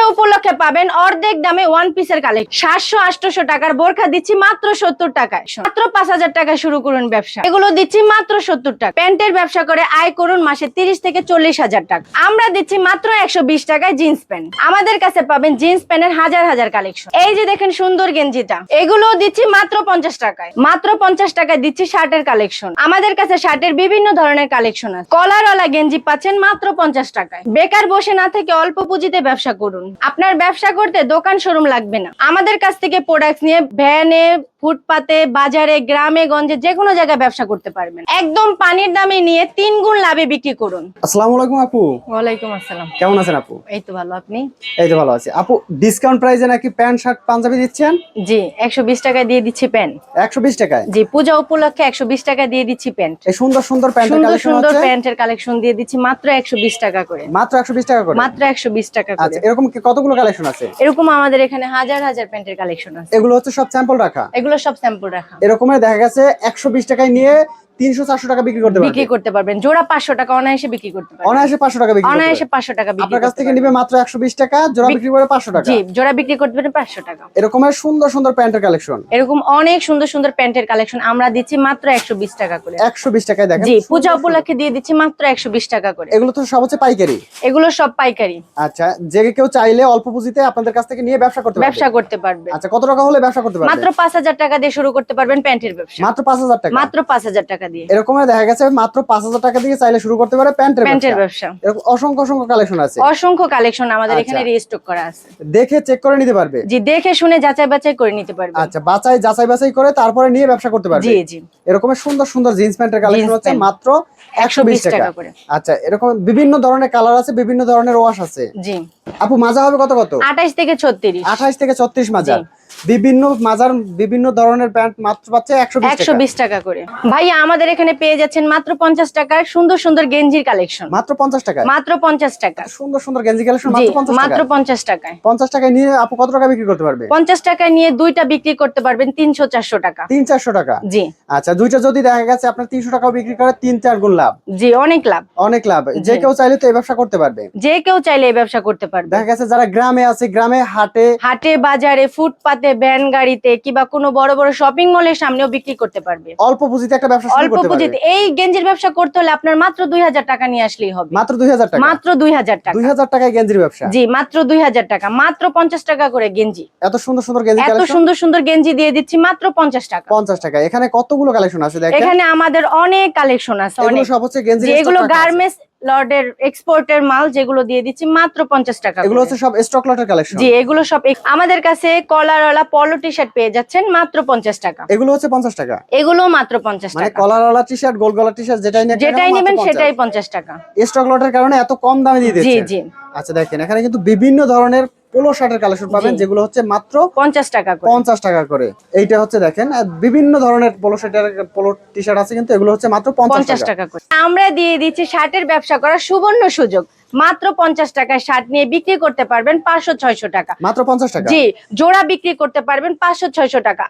পূজা উপলক্ষে পাবেন অর্ধেক দামে ওয়ান পিসের কালেক্ট সাতশো আটশো টাকার বোরখা দিচ্ছি মাত্র সত্তর টাকায়। মাত্র পাঁচ হাজার টাকা শুরু করুন ব্যবসা। এগুলো দিচ্ছি মাত্র সত্তর টাকা। প্যান্টের ব্যবসা করে আয় করুন মাসে তিরিশ থেকে চল্লিশ হাজার টাকা। আমরা দিচ্ছি মাত্র একশো বিশ টাকায় জিন্স প্যান্ট আমাদের কাছে পাবেন জিন্স প্যান্টের হাজার হাজার কালেকশন এই যে দেখেন সুন্দর গেঞ্জিটা এগুলো দিচ্ছি মাত্র পঞ্চাশ টাকায়। মাত্র পঞ্চাশ টাকায় দিচ্ছি শার্টের কালেকশন আমাদের কাছে শার্টের বিভিন্ন ধরনের কালেকশন আছে। কলারওয়ালা গেঞ্জি পাচ্ছেন মাত্র পঞ্চাশ টাকায়। বেকার বসে না থেকে অল্প পুঁজিতে ব্যবসা করুন। আপনার ব্যবসা করতে দোকান শোরুম লাগবে না। আমাদের কাছ থেকে প্রোডাক্ট নিয়ে ভ্যানে ফুটপাতে বাজারে গ্রামে গঞ্জে যে কোনো জায়গায় ব্যবসা করতে পারবেন। একদম পানির দামে নিয়ে তিন গুণ লাভে বিক্রি করুন। আসসালামু আলাইকুম আপু। ওয়ালাইকুম আসসালাম। কেমন আছেন আপু? এই তো ভালো আপনি? এই তো ভালো আছি। আপু ডিসকাউন্ট প্রাইসে নাকি প্যান্ট শার্ট পাঞ্জাবি দিচ্ছেন? জি একশো বিশ টাকা দিয়ে দিচ্ছি প্যান্ট। একশো বিশ টাকায়? জি পূজা উপলক্ষে একশো বিশ টাকা দিয়ে দিচ্ছি প্যান্ট। এই সুন্দর সুন্দর প্যান্টের সুন্দর কালেকশন সুন্দর হচ্ছে? প্যান্টের কালেকশন দিয়ে দিচ্ছি মাত্র একশো বিশ টাকা করে। মাত্র একশো বিশ টাকা করে? মাত্র একশো বিশ টাকা করে। আচ্ছা এরকম কতগুলো কালেকশন আছে? এরকম আমাদের এখানে হাজার হাজার প্যান্টের কালেকশন আছে। এগুলো হচ্ছে সব স্যাম্পল রাখা? এগুলো সব স্যাম্পল রাখা। এরকমের দেখা গেছে একশো বিশ টাকায় নিয়ে তিনশো চারশো টাকা বিক্রি করতে বিক্রি করতে পারবেন। জোড়া পাঁচশো টাকা অনায়াসে বিক্রি করতে পারবেন। অনায়াসে পাঁচশো টাকা বিক্রি অনায়াসে পাঁচশো টাকা বিক্রি আপনার কাছ থেকে নিবে মাত্র একশো বিশ টাকা জোড়া বিক্রি করে পাঁচশো টাকা। জি জোড়া বিক্রি করতে পারেন পাঁচশো টাকা। এরকমের সুন্দর সুন্দর প্যান্টের কালেকশন। এরকম অনেক সুন্দর সুন্দর প্যান্টের কালেকশন। আমরা দিচ্ছি মাত্র একশো বিশ টাকা করে। একশো বিশ টাকায় দেখেন। জি পূজা উপলক্ষে দিয়ে দিচ্ছি মাত্র একশো বিশ টাকা করে। এগুলো তো সব হচ্ছে পাইকারি। এগুলো সব পাইকারি। আচ্ছা যে কেউ চাইলে অল্প পুঁজিতে আপনাদের কাছ থেকে নিয়ে ব্যবসা করতে ব্যবসা করতে পারবে। আচ্ছা কত টাকা হলে ব্যবসা করতে পারবে? মাত্র পাঁচ হাজার টাকা দিয়ে শুরু করতে পারবেন প্যান্টের ব্যবসা। মাত্র পাঁচ হাজার টাকা। মাত্র পাঁচ হাজার টাকা দিয়ে। এরকমের দেখা গেছে মাত্র পাঁচ হাজার টাকা দিয়ে চাইলে শুরু করতে পারে প্যান্টের প্যান্টের ব্যবসা। এরকম অসংখ্য অসংখ্য কালেকশন আছে। অসংখ্য কালেকশন আমাদের আচ্ছা। এখানে রিস্টক করা আছে। দেখে চেক করে নিতে পারবে? জি দেখে শুনে যাচাই বাছাই করে নিতে পারবে। আচ্ছা বাছাই যাচাই বাছাই করে তারপরে নিয়ে ব্যবসা করতে পারবে? জি জি। এরকমের সুন্দর সুন্দর জিন্স প্যান্টের কালেকশন হচ্ছে মাত্র একশো বিশ টাকা। টাকা করে। আচ্ছা এরকম বিভিন্ন ধরনের কালার আছে বিভিন্ন ধরনের ওয়াশ আছে। জি। আপু মাজা হবে কত কত? আঠাইশ থেকে ছত্রিশ। আঠাইশ থেকে ছত্রিশ মাজার বিভিন্ন মাজার বিভিন্ন ধরনের প্যান্ট মাত্র পাচ্ছে একশো বিশ টাকা। টাকা করে। ভাইয়া আমাদের এখানে পেয়ে যাচ্ছেন মাত্র পঞ্চাশ টাকার সুন্দর সুন্দর গেঞ্জির কালেকশন। মাত্র পঞ্চাশ টাকা মাত্র পঞ্চাশ টাকা। সুন্দর সুন্দর গেঞ্জি কালেকশন মাত্র টাকা পঞ্চাশ টাকায়? পঞ্চাশ টাকায়। নিয়ে আপু কত টাকা বিক্রি করতে পারবে? পঞ্চাশ টাকায় নিয়ে দুইটা বিক্রি করতে পারবেন তিনশো চারশো টাকা। তিন চারশো টাকা? জি। আচ্ছা দুইটা যদি দেখা গেছে আপনার তিনশো টাকা বিক্রি করে তিন চার গুণ লাভ। জি অনেক লাভ। অনেক লাভ। যে কেউ চাইলে তো এই ব্যবসা করতে পারবে। যে কেউ চাইলে এই ব্যবসা করতে পারবে। দেখা গেছে যারা গ্রামে আছে গ্রামে হাটে হাটে বাজারে ফুটপাতে ভ্যান গাড়িতে কিংবা কোনো বড় বড় শপিং মলের সামনেও বিক্রি করতে পারবে। অল্প পুঁজিতে একটা ব্যবসা শুরু অল্প পুঁজিতে। এই গেঞ্জির ব্যবসা করতে হলে আপনার মাত্র দুই হাজার টাকা নিয়ে আসলেই হবে। মাত্র দুই হাজার টাকা? মাত্র দুই হাজার টাকা। দুই হাজার টাকায় গেঞ্জির ব্যবসা? জি মাত্র দুই হাজার টাকা। মাত্র পঞ্চাশ টাকা করে গেঞ্জি। এত সুন্দর সুন্দর গেঞ্জি এত সুন্দর সুন্দর গেঞ্জি দিয়ে দিচ্ছি মাত্র পঞ্চাশ টাকা। পঞ্চাশ টাকা। এখানে কতগুলো কালেকশন আছে দেখেন? এখানে আমাদের অনেক কালেকশন আছে অনেক। সব হচ্ছে গেঞ্জি এগুলো গার্মেন্টস লর্ডের এক্সপোর্টের মাল যেগুলো দিয়ে দিচ্ছি মাত্র পঞ্চাশ টাকা এগুলো হচ্ছে সব স্টক লটের কালেকশন জি এগুলো সব আমাদের কাছে কলারওয়ালা পলো টি শার্ট পেয়ে যাচ্ছেন মাত্র পঞ্চাশ টাকা। এগুলো হচ্ছে পঞ্চাশ টাকা। এগুলো মাত্র পঞ্চাশ মানে টাকা। কলারওয়ালা টি শার্ট গোল গলা টি শার্ট যেটাই নেবেন যেটাই নেবেন সেটাই পঞ্চাশ টাকা। স্টক লটের কারণে এত কম দামে দিয়ে জি জি। আচ্ছা দেখেন এখানে কিন্তু বিভিন্ন ধরনের পোলো শার্টের কালেকশন পাবেন যেগুলো হচ্ছে মাত্র পঞ্চাশ টাকা পঞ্চাশ টাকা করে। এইটা হচ্ছে দেখেন বিভিন্ন ধরনের পোলো শার্টের পোলো টি শার্ট আছে কিন্তু এগুলো হচ্ছে মাত্র পঞ্চাশ টাকা করে। আমরা দিয়ে দিচ্ছি শার্টের ব্যবসা করার সুবর্ণ সুযোগ। মাত্র পঞ্চাশ টাকায় শার্ট নিয়ে বিক্রি করতে পারবেন পাঁচশো ছয়শো টাকা। মাত্র পঞ্চাশ টাকা। জি জোড়া বিক্রি করতে পারবেন পাঁচশো ছয়শো টাকা।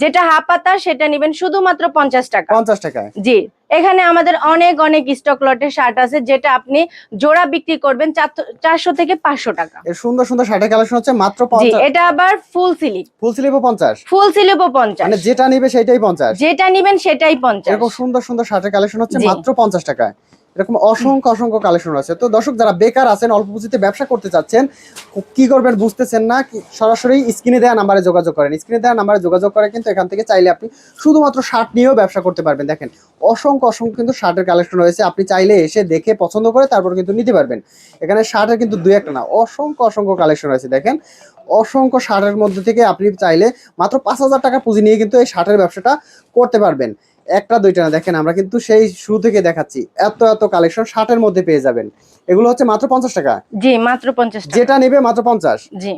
যেটা হাফ পাতা সেটা নেবেন শুধুমাত্র পঞ্চাশ টাকা। পঞ্চাশ টাকা জি এখানে আমাদের অনেক অনেক স্টক লটের শার্ট আছে যেটা আপনি জোড়া বিক্রি করবেন চারশো থেকে পাঁচশো টাকা। সুন্দর সুন্দর শার্টের কালেকশন হচ্ছে মাত্র এটা আবার ফুল সিলিপ ফুল স্লিপও পঞ্চাশ। ফুল সিলিপও পঞ্চাশ। মানে যেটা নিবে সেটাই পঞ্চাশ। যেটা নিবেন সেটাই পঞ্চাশ। এরকম সুন্দর সুন্দর শার্টের কালেকশন হচ্ছে মাত্র পঞ্চাশ টাকায়। এরকম অসংখ্য অসংখ্য কালেকশন আছে। তো দর্শক, যারা বেকার আছেন, অল্প পুঁজিতে ব্যবসা করতে চাচ্ছেন, কি করবেন বুঝতেছেন না সরাসরি স্ক্রিনে দেওয়া নাম্বারে যোগাযোগ করেন। স্ক্রিনে দেওয়া নাম্বারে যোগাযোগ করে কিন্তু এখান থেকে চাইলে আপনি শুধুমাত্র শার্ট নিয়েও ব্যবসা করতে পারবেন। দেখেন, অসংখ্য অসংখ্য কিন্তু শার্টের কালেকশন রয়েছে। আপনি চাইলে এসে দেখে পছন্দ করে তারপর কিন্তু নিতে পারবেন। এখানে শার্টের কিন্তু দুই একটা না, অসংখ্য অসংখ্য কালেকশন রয়েছে। দেখেন, অসংখ্য শার্টের মধ্যে থেকে আপনি চাইলে মাত্র পাঁচ হাজার টাকা পুঁজি নিয়ে কিন্তু এই শার্টের ব্যবসাটা করতে পারবেন। একটা দুইটা না দেখেন আমরা কিন্তু সেই শুরু থেকে দেখাচ্ছি। এত এত কালেকশন ষাটের মধ্যে পেয়ে যাবেন। এগুলো হচ্ছে মাত্র পঞ্চাশ টাকা। জি মাত্র পঞ্চাশ যেটা নেবে মাত্র পঞ্চাশ। জি।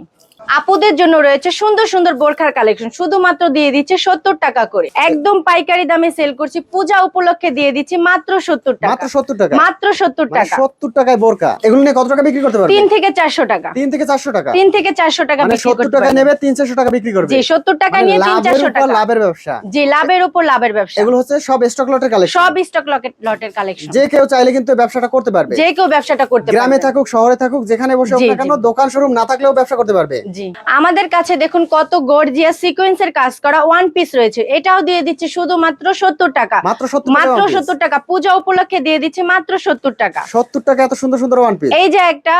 আপুদের জন্য রয়েছে সুন্দর সুন্দর বোরখার কালেকশন শুধুমাত্র দিয়ে দিচ্ছে সত্তর টাকা করে। একদম পাইকারি দামে সেল করছি। পূজা উপলক্ষে দিয়ে দিচ্ছি মাত্র সত্তর টাকা। মাত্র সত্তর টাকা? মাত্র সত্তর মানে টাকা। সত্তর টাকায় বোরকা এগুলো নিয়ে কত টাকা বিক্রি করতে পারবে? তিন থেকে চারশো টাকা। তিন থেকে চারশো টাকা? তিন থেকে চারশো টাকা মানে সত্তর টাকা নেবে তিন চারশো টাকা বিক্রি করবে। জি সত্তর টাকা মানে নিয়ে তিন লাভের চারশো টাকা। লাভের ব্যবসা। জি লাভের উপর লাভের ব্যবসা। এগুলো হচ্ছে সব স্টক লটের কালেকশন সব স্টক লটের কালেকশন যে কেউ চাইলে কিন্তু ব্যবসাটা করতে পারবে। যে কেউ ব্যবসাটা করতে গ্রামে থাকুক শহরে থাকুক যেখানে বসে হোক না কেন দোকান শোরুম না থাকলেও ব্যবসা করতে পারবে। জি আমাদের কাছে দেখুন কত গর্জিয়াস সিকোয়েন্সের কাজ করা ওয়ান পিস রয়েছে এটাও দিয়ে দিচ্ছে শুধুমাত্র সত্তর টাকা মাত্র সত্তর টাকা পূজা উপলক্ষে দিয়ে দিচ্ছে মাত্র সত্তর টাকা সত্তর টাকা এত সুন্দর সুন্দর ওয়ান পিস এই যে একটা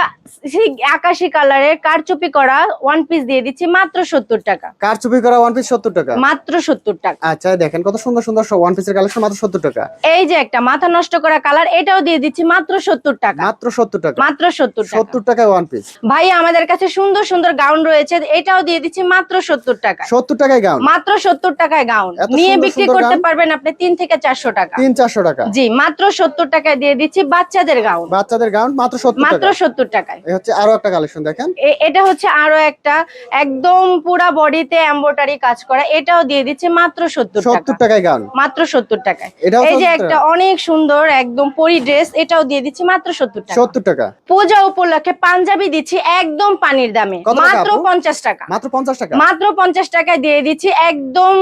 আকাশি কালারের কারচুপি করা ওয়ান পিস দিয়ে দিচ্ছি মাত্র সত্তর টাকা কার চুপি করা ওয়ান পিস সত্তর টাকা মাত্র সত্তর টাকা আচ্ছা দেখেন কত সুন্দর সুন্দর ওয়ান পিসের কালেকশন মাত্র সত্তর টাকা এই যে একটা মাথা নষ্ট করা কালার এটাও দিয়ে দিচ্ছি মাত্র সত্তর টাকা মাত্র সত্তর টাকা মাত্র সত্তর সত্তর টাকায় ওয়ান পিস ভাই আমাদের কাছে সুন্দর সুন্দর গাউন রয়েছে এটাও দিয়ে দিচ্ছি মাত্র সত্তর টাকা সত্তর টাকায় গাউন মাত্র সত্তর টাকায় গাউন নিয়ে বিক্রি করতে পারবেন আপনি তিন থেকে চারশো টাকা। তিন চারশো টাকা। জি মাত্র সত্তর টাকায় দিয়ে দিচ্ছি বাচ্চাদের গাউন বাচ্চাদের গাউন মাত্র সত্তর মাত্র সত্তর টাকায়। হচ্ছে আরও একটা কালেকশন দেখেন। এটা হচ্ছে আরও একটা একদম পুরা বডিতে এমব্রয়ডারি কাজ করা। এটাও দিয়ে দিচ্ছে মাত্র সত্তর সত্তর টাকায় গাউন মাত্র সত্তর টাকায়। এই যে একটা অনেক সুন্দর একদম পরি ড্রেস এটাও দিয়ে দিচ্ছি মাত্র সত্তর টাকা। সত্তর টাকা। পূজা উপলক্ষে পাঞ্জাবি দিচ্ছি একদম পানির দামে। টাকা মাত্র আপু? পঞ্চাশ টাকা। মাত্র পঞ্চাশ টাকা? মাত্র পঞ্চাশ টাকায় দিয়ে দিচ্ছি একদম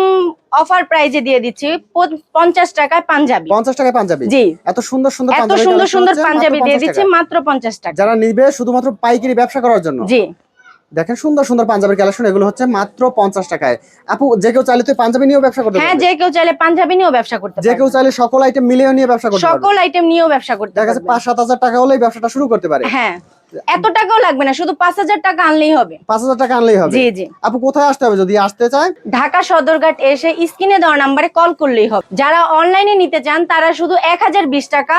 অফার প্রাইজে দিয়ে দিচ্ছি প- পঞ্চাশ টাকায় পাঞ্জাবি। পঞ্চাশ টাকায় পাঞ্জাবি? জি। এত সুন্দর সুন্দর এত সুন্দর সুন্দর পাঞ্জাবি দিয়ে দিচ্ছি মাত্র পঞ্চাশ টাকা। যারা নিবে শুধুমাত্র পাইকারি ব্যবসা করার জন্য। জি। দেখেন সুন্দর সুন্দর পাঞ্জাবির কালেকশন এগুলো হচ্ছে মাত্র পঞ্চাশ টাকায়। আপু যে কেউ চাইলে তো এই পাঞ্জাবি নিয়েও ব্যবসা করতে হ্যাঁ যে কেউ চাইলে পাঞ্জাবি নিয়েও ব্যবসা করতে যে কেউ চাইলে সকল আইটেম মিলিয়ে নিয়ে ব্যবসা করতে সকল আইটেম নিয়েও ব্যবসা করতে দেখা যাচ্ছে পাঁচ সাত হাজার টাকা হলেই ব্যবসাটা শুরু করতে পারে। হ্যাঁ। এত টাকাও লাগবে না শুধু পাঁচ হাজার টাকা আনলেই হবে। পাঁচ হাজার টাকা আনলেই হবে? জি জি। আপু কোথায় আসতে হবে যদি আসতে চায়? ঢাকা সদরঘাট এসে স্ক্রিনে দেওয়া নাম্বারে কল করলেই হবে। যারা অনলাইনে নিতে চান তারা শুধু এক হাজার বিশ টাকা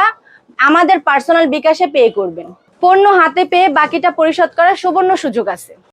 আমাদের পার্সোনাল বিকাশে পে করবেন। পণ্য হাতে পেয়ে বাকিটা পরিশোধ করার সুবর্ণ সুযোগ আছে।